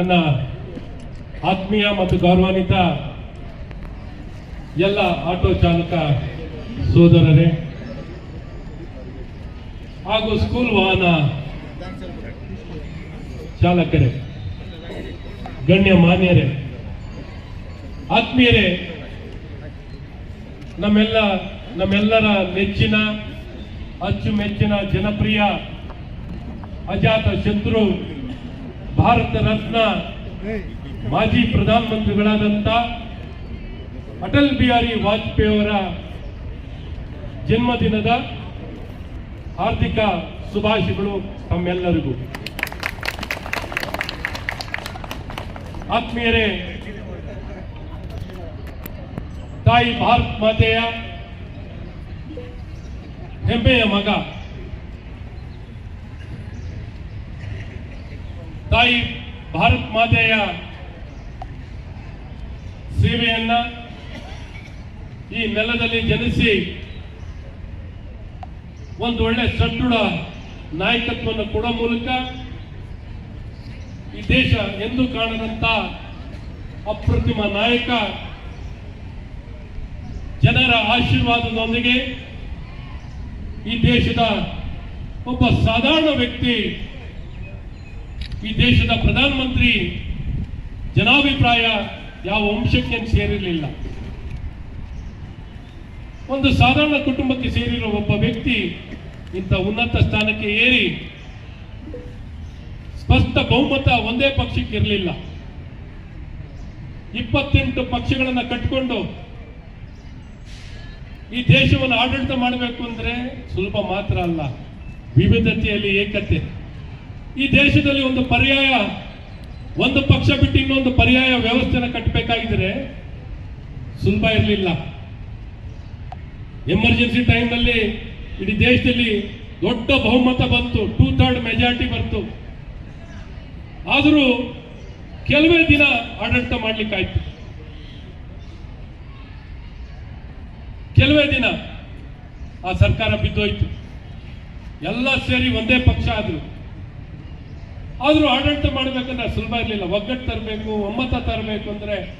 ನನ್ನ ಆತ್ಮೀಯ ಮತ್ತು ಗೌರವಾನ್ವಿತ ಎಲ್ಲ ಆಟೋ ಚಾಲಕ ಸೋದರರೇ ಹಾಗೂ ಸ್ಕೂಲ್ ವಾಹನ ಚಾಲಕರೇ, ಗಣ್ಯ ಮಾನ್ಯರೇ, ಆತ್ಮೀಯರೇ, ನಮ್ಮೆಲ್ಲ, ನಮ್ಮೆಲ್ಲರ ನೆಚ್ಚಿನ, ಅಚ್ಚುಮೆಚ್ಚಿನ, ಜನಪ್ರಿಯ, ಅಜಾತ ಶತ್ರು ಭಾರತ ರತ್ನ ಮಾಜಿ ಪ್ರಧಾನಮಂತ್ರಿಗಳಾದಂಥ ಅಟಲ್ ಬಿಹಾರಿ ವಾಜಪೇಯಿ ಅವರ ಜನ್ಮದಿನದ ಹಾರ್ದಿಕ ಶುಭಾಶಯಗಳು ತಮ್ಮೆಲ್ಲರಿಗೂ. ಆತ್ಮೀಯರೇ, ತಾಯಿ ಭಾರತ್ ಮಾತೆಯ ಹೆಮ್ಮೆಯ ಮಗ ತಾಯಿ ಭಾರತ್ ಮಾತೆಯ ಸೇವೆಯನ್ನ ಈ ನೆಲದಲ್ಲಿ ಜನಿಸಿ ಒಂದು ಒಳ್ಳೆ ಸದೃಢ ನಾಯಕತ್ವವನ್ನು ಕೊಡೋ ಮೂಲಕ ಈ ದೇಶ ಎಂದು ಕಾಣದಂತ ಅಪ್ರತಿಮ ನಾಯಕ ಜನರ ಆಶೀರ್ವಾದದೊಂದಿಗೆ ಈ ದೇಶದ ಒಬ್ಬ ಸಾಧಾರಣ ವ್ಯಕ್ತಿ ಈ ದೇಶದ ಪ್ರಧಾನಮಂತ್ರಿ ಜನಾಭಿಪ್ರಾಯ ಯಾವ ವಂಶಕ್ಕೆ ಸೇರಿರಲಿಲ್ಲ. ಒಂದು ಸಾಧಾರಣ ಕುಟುಂಬಕ್ಕೆ ಸೇರಿರುವ ಒಬ್ಬ ವ್ಯಕ್ತಿ ಇಂಥ ಉನ್ನತ ಸ್ಥಾನಕ್ಕೆ ಏರಿ ಸ್ಪಷ್ಟ ಬಹುಮತ ಒಂದೇ ಪಕ್ಷಕ್ಕೆ ಇರಲಿಲ್ಲ. ಇಪ್ಪತ್ತೆಂಟು ಪಕ್ಷಗಳನ್ನು ಕಟ್ಟಿಕೊಂಡು ಈ ದೇಶವನ್ನು ಆಡಳಿತ ಮಾಡಬೇಕು ಅಂದರೆ ಸುಲಭ ಮಾತ್ರ ಅಲ್ಲ, ವಿವಿಧತೆಯಲ್ಲಿ ಏಕತೆ. ಈ ದೇಶದಲ್ಲಿ ಒಂದು ಪರ್ಯಾಯ, ಒಂದು ಪಕ್ಷ ಬಿಟ್ಟು ಇನ್ನೊಂದು ಪರ್ಯಾಯ ವ್ಯವಸ್ಥೆನ ಕಟ್ಟಬೇಕಾಗಿದ್ರೆ ಸುಲಭ ಇರಲಿಲ್ಲ. ಎಮರ್ಜೆನ್ಸಿ ಟೈಮ್ನಲ್ಲಿ ಇಡೀ ದೇಶದಲ್ಲಿ ದೊಡ್ಡ ಬಹುಮತ ಬಂತು ಟೂ ಥರ್ಡ್ ಮೆಜಾರಿಟಿ ಬಂತು. ಆದರೂ ಕೆಲವೇ ದಿನ ಆಡಳಿತ ಮಾಡ್ಲಿಕ್ಕಾಯ್ತು. ಕೆಲವೇ ದಿನ ಆ ಸರ್ಕಾರ ಬಿದ್ದೋಯ್ತು. ಎಲ್ಲ ಸೇರಿ ಒಂದೇ ಪಕ್ಷ ಆದ್ರು. ಆದ್ರೂ ಆಡಳಿತ ಮಾಡ್ಬೇಕಂದ್ರೆ ಸುಲಭ ಇರಲಿಲ್ಲ. ಒಗ್ಗಟ್ಟು ತರಬೇಕು, ಒಮ್ಮತ ತರಬೇಕು ಅಂದ್ರೆ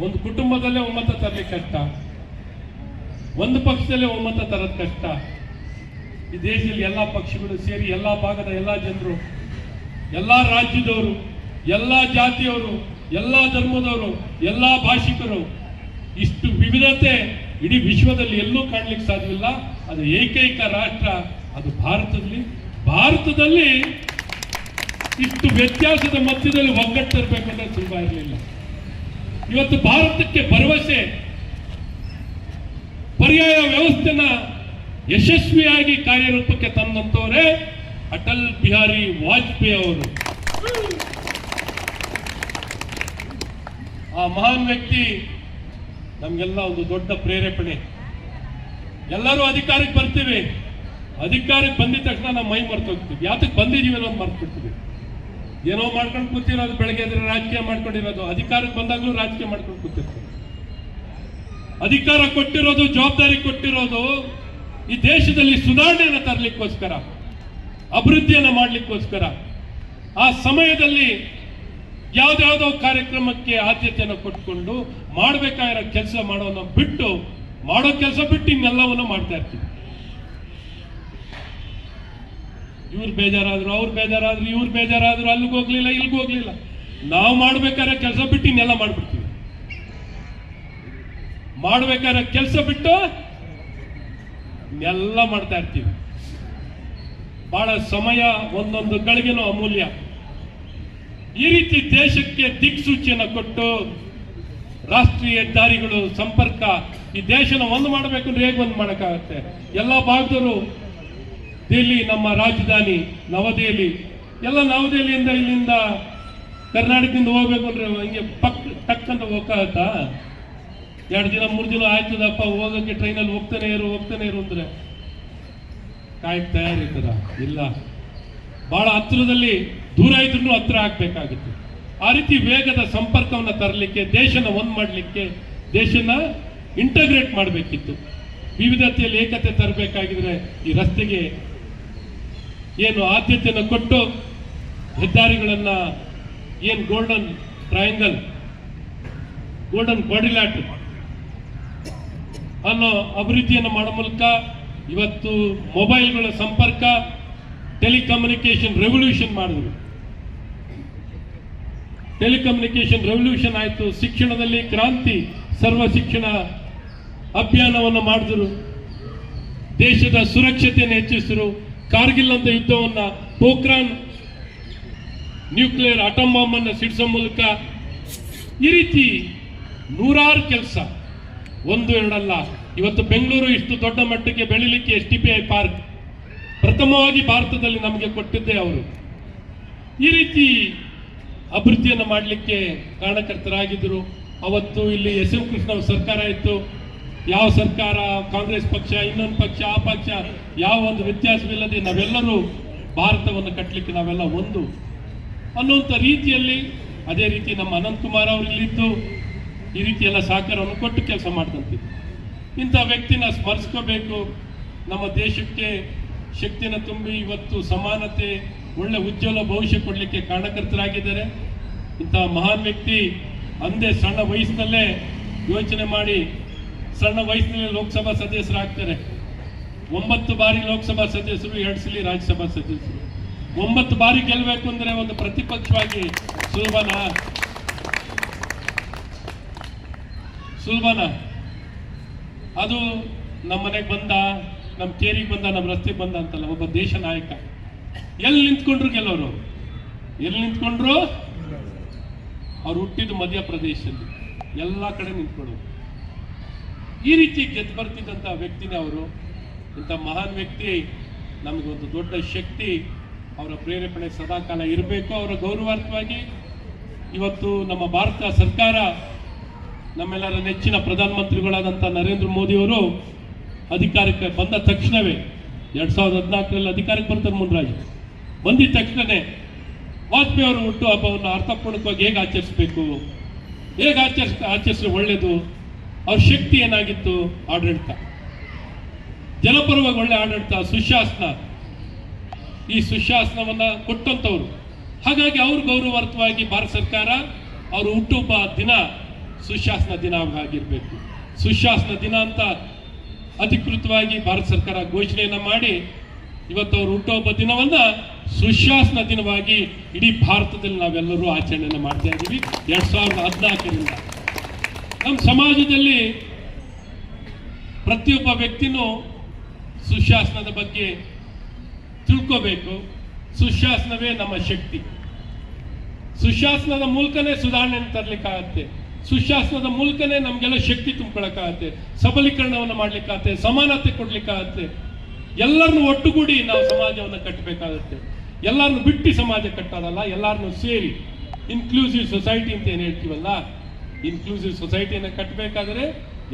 ಒಂದು ಕುಟುಂಬದಲ್ಲೇ ಒಮ್ಮತ ತರಲಿಕ್ಕೆ ಕಷ್ಟ. ಒಂದು ಪಕ್ಷದಲ್ಲೇ ಒಮ್ಮತ ತರೋದು ಕಷ್ಟ. ಈ ದೇಶದಲ್ಲಿ ಎಲ್ಲಾ ಪಕ್ಷಗಳು ಸೇರಿ ಎಲ್ಲಾ ಭಾಗದ ಎಲ್ಲಾ ಜನರು, ಎಲ್ಲಾ ರಾಜ್ಯದವರು, ಎಲ್ಲಾ ಜಾತಿಯವರು, ಎಲ್ಲಾ ಧರ್ಮದವರು, ಎಲ್ಲಾ ಭಾಷಿಕರು, ಇಷ್ಟು ವಿವಿಧತೆ ಇಡೀ ವಿಶ್ವದಲ್ಲಿ ಎಲ್ಲೂ ಕಾಣ್ಲಿಕ್ಕೆ ಸಾಧ್ಯವಿಲ್ಲ. ಅದು ಏಕೈಕ ರಾಷ್ಟ್ರ, ಅದು ಭಾರತದಲ್ಲಿ. ಭಾರತದಲ್ಲಿ ಇಷ್ಟು ವ್ಯತ್ಯಾಸದ ಮಧ್ಯದಲ್ಲಿ ಒಗ್ಗಟ್ಟು ತರಬೇಕಂದ್ರೆ ಸುಲಭ ಇರಲಿಲ್ಲ. ಇವತ್ತು ಭಾರತಕ್ಕೆ ಭರವಸೆ. ಪರ್ಯಾಯ ವ್ಯವಸ್ಥೆನ ಯಶಸ್ವಿಯಾಗಿ ಕಾರ್ಯರೂಪಕ್ಕೆ ತಂದಂತವರೇ ಅಟಲ್ ಬಿಹಾರಿ ವಾಜಪೇಯಿ ಅವರು. ಆ ಮಹಾನ್ ವ್ಯಕ್ತಿ ನಮ್ಗೆಲ್ಲ ಒಂದು ದೊಡ್ಡ ಪ್ರೇರೇಪಣೆ. ಎಲ್ಲರೂ ಅಧಿಕಾರಕ್ಕೆ ಬರ್ತೀವಿ. ಅಧಿಕಾರಕ್ಕೆ ಬಂದಿದ ತಕ್ಷಣ ನಾವು ಮೈ ಮರ್ತೋಗ್ತೀವಿ ಯಾತಕ್ಕೆ ಬಂದಿದ್ದೀವಿ ಅನ್ನೋದು ಮರ್ತು ಏನೋ ಮಾಡ್ಕೊಂಡು ಕೂತಿರೋದು ಬೆಳಗ್ಗೆ ಎದ್ರೆ ರಾಜಕೀಯ ಮಾಡ್ಕೊಂಡಿರೋದು. ಅಧಿಕಾರಕ್ಕೆ ಬಂದಾಗಲೂ ರಾಜಕೀಯ ಮಾಡ್ಕೊಂಡು ಕೂತಿರ್ತೀವಿ ಅಧಿಕಾರ ಕೊಟ್ಟಿರೋದು, ಜವಾಬ್ದಾರಿ ಕೊಟ್ಟಿರೋದು ಈ ದೇಶದಲ್ಲಿ ಸುಧಾರಣೆಯನ್ನು ತರಲಿಕ್ಕೋಸ್ಕರ, ಅಭಿವೃದ್ಧಿಯನ್ನು ಮಾಡಲಿಕ್ಕೋಸ್ಕರ. ಆ ಸಮಯದಲ್ಲಿ ಯಾವ್ದಾವುದೋ ಕಾರ್ಯಕ್ರಮಕ್ಕೆ ಆದ್ಯತೆಯನ್ನು ಕೊಟ್ಕೊಂಡು ಮಾಡಬೇಕಾಗಿರೋ ಕೆಲಸ ಮಾಡೋದನ್ನು ಬಿಟ್ಟು, ಮಾಡೋ ಕೆಲಸ ಬಿಟ್ಟು ಇನ್ನೆಲ್ಲವನ್ನು ಮಾಡ್ತಾ ಇರ್ತೀವಿ. ಇವ್ರು ಬೇಜಾರಾದ್ರು, ಅವ್ರು ಬೇಜಾರಾದ್ರು, ಇವ್ರು ಬೇಜಾರಾದ್ರು, ಅಲ್ಲಿಗೆ ಹೋಗ್ಲಿಲ್ಲ, ಇಲ್ಲಿಗೆ ಹೋಗ್ಲಿಲ್ಲ. ನಾವು ಮಾಡ್ಬೇಕಾದ್ರೆ ಕೆಲಸ ಬಿಟ್ಟು ಇನ್ನೆಲ್ಲ ಮಾಡ್ಬಿಡ್ತೀವಿ. ಮಾಡ್ಬೇಕಾದ್ರೆ ಕೆಲಸ ಬಿಟ್ಟು ಇನ್ನೆಲ್ಲ ಮಾಡ್ತಾ ಇರ್ತೀವಿ. ಬಹಳ ಸಮಯ, ಒಂದೊಂದು ಗಳಿಗೆನೂ ಅಮೂಲ್ಯ. ಈ ರೀತಿ ದೇಶಕ್ಕೆ ದಿಕ್ಸೂಚಿಯನ್ನು ಕೊಟ್ಟು ರಾಷ್ಟ್ರೀಯ ಹೆದ್ದಾರಿಗಳು ಸಂಪರ್ಕ ಈ ದೇಶನ ಒಂದು ಮಾಡಬೇಕು ಅಂದ್ರೆ ಹೇಗೆ ಒಂದು ಮಾಡೋಕ್ಕಾಗತ್ತೆ? ಎಲ್ಲ ಭಾಗದವರು ದಿಲ್ಲಿ ನಮ್ಮ ರಾಜಧಾನಿ ನವದೆಹಲಿ, ಎಲ್ಲ ನವದೆಹಲಿಯಿಂದ ಇಲ್ಲಿಂದ ಕರ್ನಾಟಕದಿಂದ ಹೋಗ್ಬೇಕು ಅಂದ್ರೆ ಹಿಂಗೆ ಪಕ್ ಟಕ್ ಅಂತ ಹೋಗ್ತಾ ಎರಡು ದಿನ, ಮೂರು ದಿನ ಆಯ್ತದಪ್ಪ, ಹೋಗಕ್ಕೆ ಟ್ರೈನಲ್ಲಿ ಹೋಗ್ತಾನೆ ಇರು ಹೋಗ್ತಾನೆ ಇರು ಅಂದ್ರೆ. ಕಾಯಕ್ ತಯಾರಿರ್ತದ ಇಲ್ಲ. ಬಹಳ ಹತ್ತಿರದಲ್ಲಿ ದೂರ ಇದ್ರೂ ಹತ್ತಿರ ಆಗ್ಬೇಕಾಗುತ್ತೆ. ಆ ರೀತಿ ವೇಗದ ಸಂಪರ್ಕವನ್ನು ತರಲಿಕ್ಕೆ, ದೇಶನ ಒಂದು ಮಾಡಲಿಕ್ಕೆ, ದೇಶನ ಇಂಟಗ್ರೇಟ್ ಮಾಡಬೇಕಿತ್ತು. ವಿವಿಧತೆಯಲ್ಲಿ ಏಕತೆ ತರಬೇಕಾಗಿದ್ರೆ ಈ ರಸ್ತೆಗೆ ಏನು ಆದ್ಯತೆಯನ್ನು ಕೊಟ್ಟು ಹೆದ್ದಾರಿಗಳನ್ನು ಏನು ಗೋಲ್ಡನ್ ಟ್ರಯಾಂಗಲ್ ಗೋಲ್ಡನ್ ಕ್ವಾಡ್ರಿಲ್ಯಾಟರ್ ಅನ್ನೋ ಅಭಿವೃದ್ಧಿಯನ್ನು ಮಾಡೋ ಮೂಲಕ ಇವತ್ತು ಮೊಬೈಲ್ಗಳ ಸಂಪರ್ಕ ಟೆಲಿಕಮ್ಯುನಿಕೇಶನ್ ರೆವಲ್ಯೂಷನ್ ಮಾಡಿದ್ರು ಟೆಲಿಕಮ್ಯುನಿಕೇಶನ್ ರೆವಲ್ಯೂಷನ್ ಆಯಿತು. ಶಿಕ್ಷಣದಲ್ಲಿ ಕ್ರಾಂತಿ, ಸರ್ವ ಶಿಕ್ಷಣ ಅಭಿಯಾನವನ್ನು ಮಾಡಿದ್ರು. ದೇಶದ ಸುರಕ್ಷತೆಯನ್ನು ಹೆಚ್ಚಿಸಿದ್ರು. ಕಾರ್ಗಿಲ್ ಅಂತ ಯುದ್ಧವನ್ನ ಪೋಖ್ರಾನ್ ನ್ಯೂಕ್ಲಿಯರ್ ಅಟಮ್ ಬಾಂಬ್ ಅನ್ನು ಸಿಡಿಸೋ ಮೂಲಕ ಈ ರೀತಿ ನೂರಾರು ಕೆಲಸ. ಒಂದು, ಎರಡಲ್ಲ. ಇವತ್ತು ಬೆಂಗಳೂರು ಇಷ್ಟು ದೊಡ್ಡ ಮಟ್ಟಕ್ಕೆ ಬೆಳಿಲಿಕ್ಕೆ S T P I park. ಪ್ರಥಮವಾಗಿ ಭಾರತದಲ್ಲಿ ನಮಗೆ ಕೊಟ್ಟಿದ್ದೆ ಅವರು. ಈ ರೀತಿ ಅಭಿವೃದ್ಧಿಯನ್ನು ಮಾಡಲಿಕ್ಕೆ ಕಾರಣಕರ್ತರಾಗಿದ್ದರು ಅವತ್ತು ಇಲ್ಲಿ ಎಸ್ ಎಂ ಕೃಷ್ಣ ಸರ್ಕಾರ ಇತ್ತು. ಯಾವ ಸರ್ಕಾರ, ಕಾಂಗ್ರೆಸ್ ಪಕ್ಷ, ಇನ್ನೊಂದು ಪಕ್ಷ, ಆ ಪಕ್ಷ, ಯಾವ ಒಂದು ವ್ಯತ್ಯಾಸವಿಲ್ಲದೆ ನಾವೆಲ್ಲರೂ ಭಾರತವನ್ನು ಕಟ್ಟಲಿಕ್ಕೆ ನಾವೆಲ್ಲ ಒಂದು ಅನ್ನುವಂಥ ರೀತಿಯಲ್ಲಿ ಅದೇ ರೀತಿ ನಮ್ಮ ಅನಂತ್ ಕುಮಾರ್ ಅವರು ಇಲ್ಲಿದ್ದು ಈ ರೀತಿ ಎಲ್ಲ ಸಹಕಾರವನ್ನು ಕೊಟ್ಟು ಕೆಲಸ ಮಾಡ್ತಂತಿದ್ರು ಇಂಥ ವ್ಯಕ್ತಿನ ಸ್ಮರಿಸ್ಕೋಬೇಕು. ನಮ್ಮ ದೇಶಕ್ಕೆ ಶಕ್ತಿನ ತುಂಬಿ ಇವತ್ತು ಸಮಾನತೆ, ಒಳ್ಳೆ ಉಜ್ವಲ ಭವಿಷ್ಯ ಕೊಡಲಿಕ್ಕೆ ಕಾರಣಕರ್ತರಾಗಿದ್ದಾರೆ. ಇಂಥ ಮಹಾನ್ ವ್ಯಕ್ತಿ ಅಂದೇ ಸಣ್ಣ ವಯಸ್ಸಿನಲ್ಲೇ ಯೋಚನೆ ಮಾಡಿ ಸಣ್ಣ ವಯಸ್ಸಿನಲ್ಲಿ ಲೋಕಸಭಾ ಸದಸ್ಯರಾಗ್ತಾರೆ. ಒಂಬತ್ತು ಬಾರಿ ಲೋಕಸಭಾ ಸದಸ್ಯರು, ಎರಡು ಸಲ ರಾಜ್ಯಸಭಾ ಸದಸ್ಯರು. ಒಂಬತ್ತು ಬಾರಿ ಗೆಲ್ಲಬೇಕು ಅಂದ್ರೆ ಒಂದು ಪ್ರತಿಪಕ್ಷವಾಗಿ ಸುಲಭನಾ? ಸುಲಭನ? ಅದು ನಮ್ಮ ಮನೆಗೆ ಬಂದ, ನಮ್ಮ ಕೇರಿಗೆ ಬಂದ, ನಮ್ಮ ರಸ್ತೆಗೆ ಬಂದ ಅಂತಲ್ಲ, ಒಬ್ಬ ದೇಶ ನಾಯಕ. ಎಲ್ಲಿ ನಿಂತ್ಕೊಂಡ್ರು ಗೆಲ್ಲೋರು? ಎಲ್ಲಿ ನಿಂತ್ಕೊಂಡ್ರು? ಅವ್ರು ಹುಟ್ಟಿದ್ದು ಮಧ್ಯಪ್ರದೇಶದಲ್ಲಿ. ಎಲ್ಲ ಕಡೆ ನಿಂತ್ಕೊಂಡ್ರು ಈ ರೀತಿ ಗೆದ್ದು ಬರ್ತಿದ್ದಂಥ ವ್ಯಕ್ತಿನೇ ಅವರು. ಇಂಥ ಮಹಾನ್ ವ್ಯಕ್ತಿ, ನಮಗೊಂದು ದೊಡ್ಡ ಶಕ್ತಿ, ಅವರ ಪ್ರೇರೇಪಣೆ ಸದಾಕಾಲ ಇರಬೇಕು ಅವರ ಗೌರವಾರ್ಥವಾಗಿ. ಇವತ್ತು ನಮ್ಮ ಭಾರತ ಸರ್ಕಾರ ನಮ್ಮೆಲ್ಲರ ನೆಚ್ಚಿನ ಪ್ರಧಾನಮಂತ್ರಿಗಳಾದಂಥ ನರೇಂದ್ರ ಮೋದಿಯವರು ಅಧಿಕಾರಕ್ಕೆ ಬಂದ ತಕ್ಷಣವೇ, ಎರಡು ಸಾವಿರದ ಹದಿನಾಲ್ಕರಲ್ಲಿ ಅಧಿಕಾರಕ್ಕೆ ಬರ್ತಾರೆ ಮುನ್ರಾಜ್. ಬಂದಿದ್ದ ತಕ್ಷಣವೇ ವಾಜಪೇಯಿ ಅವರು ಹುಟ್ಟು ಹಬ್ಬವನ್ನು ಅರ್ಥಪೂರ್ಣಕವಾಗಿ ಹೇಗೆ ಆಚರಿಸಬೇಕು? ಹೇಗೆ ಆಚರಿಸ್ ಆಚರಿಸಿದ್ರೆ ಒಳ್ಳೆಯದು ಅವ್ರ ಶಕ್ತಿ ಏನಾಗಿತ್ತು ಆಡಳಿತ. ಜನಪರವಾಗಿ ಒಳ್ಳೆ ಆಡಳಿತ, ಸುಶಾಸನ. ಈ ಸುಶಾಸನವನ್ನ ಕೊಟ್ಟಂತವ್ರು. ಹಾಗಾಗಿ ಅವ್ರ ಗೌರವಾರ್ಥವಾಗಿ ಭಾರತ ಸರ್ಕಾರ, ಅವರು ಹುಟ್ಟುಹಬ್ಬ ದಿನ ಸುಶಾಸನ ದಿನ ಆಗಿರ್ಬೇಕು. ಸುಶಾಸನ ದಿನ ಅಂತ ಅಧಿಕೃತವಾಗಿ ಭಾರತ ಸರ್ಕಾರ ಘೋಷಣೆಯನ್ನ ಮಾಡಿ, ಇವತ್ತು ಅವ್ರ ಹುಟ್ಟುಹಬ್ಬ ದಿನವನ್ನ ಸುಶಾಸನ ದಿನವಾಗಿ ಇಡೀ ಭಾರತದಲ್ಲಿ ನಾವೆಲ್ಲರೂ ಆಚರಣೆಯನ್ನು ಮಾಡ್ತಾ ಇದ್ದೀವಿ ಎರಡ್ ಸಾವಿರದ ಹದಿನಾಲ್ಕರಿಂದ. ನಮ್ಮ ಸಮಾಜದಲ್ಲಿ ಪ್ರತಿಯೊಬ್ಬ ವ್ಯಕ್ತಿನೂ ಸುಶಾಸನದ ಬಗ್ಗೆ ತಿಳ್ಕೋಬೇಕು. ಸುಶಾಸನವೇ ನಮ್ಮ ಶಕ್ತಿ. ಸುಶಾಸನದ ಮೂಲಕನೇ ಸುಧಾರಣೆಯನ್ನು ತರಲಿಕ್ಕಾಗತ್ತೆ. ಸುಶಾಸನದ ಮೂಲಕನೇ ನಮಗೆಲ್ಲ ಶಕ್ತಿ ತುಂಬಿಕೊಳ್ಳಕ್ಕಾಗತ್ತೆ ಸಬಲೀಕರಣವನ್ನು ಮಾಡ್ಲಿಕ್ಕಾಗತ್ತೆ, ಸಮಾನತೆ ಕೊಡ್ಲಿಕ್ಕಾಗತ್ತೆ. ಎಲ್ಲರನ್ನು ಒಟ್ಟುಗೂಡಿ ನಾವು ಸಮಾಜವನ್ನು ಕಟ್ಟಬೇಕಾಗತ್ತೆ ಎಲ್ಲರನ್ನು ಬಿಟ್ಟು ಸಮಾಜ ಕಟ್ಟೋದಲ್ಲ, ಎಲ್ಲರನ್ನು ಸೇರಿ ಇನ್ಕ್ಲೂಸಿವ್ ಸೊಸೈಟಿ ಅಂತ ಏನು ಹೇಳ್ತೀವಲ್ಲ? ಇನ್ಕ್ಲೂಸಿವ್ ಸೊಸೈಟಿಯನ್ನು ಕಟ್ಟಬೇಕಾದ್ರೆ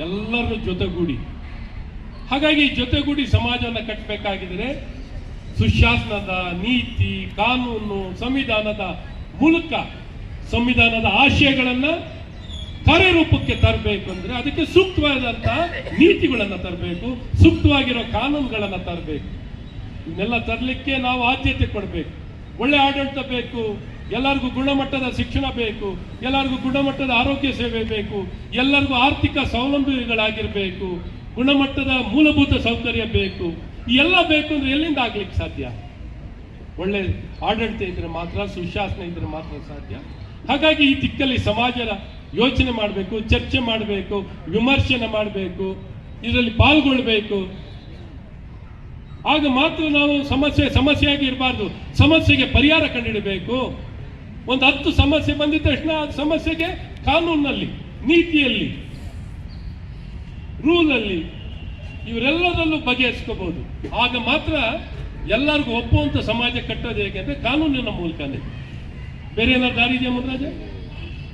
ಎಲ್ಲರನ್ನು ಜೊತೆಗೂಡಿ. ಹಾಗಾಗಿ ಜೊತೆಗೂಡಿ ಸಮಾಜವನ್ನು ಕಟ್ಟಬೇಕಾಗಿದ್ರೆ ಸುಶಾಸನದ ನೀತಿ, ಕಾನೂನು, ಸಂವಿಧಾನದ ಮೂಲಕ ಸಂವಿಧಾನದ ಆಶಯಗಳನ್ನು ಕಾರ್ಯರೂಪಕ್ಕೆ ತರಬೇಕು ಅಂದ್ರೆ ಅದಕ್ಕೆ ಸೂಕ್ತವಾದಂತಹ ನೀತಿಗಳನ್ನು ತರಬೇಕು, ಸೂಕ್ತವಾಗಿರೋ ಕಾನೂನುಗಳನ್ನು ತರಬೇಕು. ಇವನ್ನೆಲ್ಲ ತರಲಿಕ್ಕೆ ನಾವು ಆದ್ಯತೆ ಕೊಡಬೇಕು. ಒಳ್ಳೆ ಆಡಳಿತ ಬೇಕು. ಎಲ್ಲರಿಗೂ ಗುಣಮಟ್ಟದ ಶಿಕ್ಷಣ ಬೇಕು, ಎಲ್ಲರಿಗೂ ಗುಣಮಟ್ಟದ ಆರೋಗ್ಯ ಸೇವೆ ಬೇಕು, ಎಲ್ಲರಿಗೂ ಆರ್ಥಿಕ ಸೌಲಭ್ಯಗಳಾಗಿರ್ಬೇಕು, ಗುಣಮಟ್ಟದ ಮೂಲಭೂತ ಸೌಕರ್ಯ ಬೇಕು ಎಲ್ಲ ಬೇಕು ಅಂದ್ರೆ ಎಲ್ಲಿಂದ ಆಗ್ಲಿಕ್ಕೆ ಸಾಧ್ಯ? ಒಳ್ಳೆ ಆಡಳಿತ ಇದ್ರೆ ಮಾತ್ರ, ಸುಶಾಸನ ಇದ್ರೆ ಮಾತ್ರ ಸಾಧ್ಯ. ಹಾಗಾಗಿ ಈ ದಿಕ್ಕಲ್ಲಿ ಸಮಾಜದ ಯೋಚನೆ ಮಾಡಬೇಕು, ಚರ್ಚೆ ಮಾಡಬೇಕು, ವಿಮರ್ಶನೆ ಮಾಡಬೇಕು, ಇದರಲ್ಲಿ ಪಾಲ್ಗೊಳ್ಬೇಕು. ಆಗ ಮಾತ್ರ ನಾವು ಸಮಸ್ಯೆ, ಸಮಸ್ಯೆಯಾಗಿ ಇರಬಾರ್ದು. ಸಮಸ್ಯೆಗೆ ಪರಿಹಾರ ಕಂಡುಹಿಡಬೇಕು. ಒಂದು ಹತ್ತು ಸಮಸ್ಯೆ ಬಂದಿದ ತಕ್ಷಣ ಆ ಸಮಸ್ಯೆಗೆ ಕಾನೂನಲ್ಲಿ, ನೀತಿಯಲ್ಲಿ, ರೂಲಲ್ಲಿ ಇವರೆಲ್ಲದರಲ್ಲೂ ಬಗೆಹರಿಸ್ಕೋಬಹುದು. ಆಗ ಮಾತ್ರ ಎಲ್ಲರಿಗೂ ಒಪ್ಪುವಂತ ಸಮಾಜ ಕಟ್ಟೋದು ಹೇಗೆ ಅಂದ್ರೆ ಕಾನೂನಿನ ಮೂಲಕನೇ. ಬೇರೆ ಏನಾದ್ರು ದಾರಿ ಇದೆಯಾ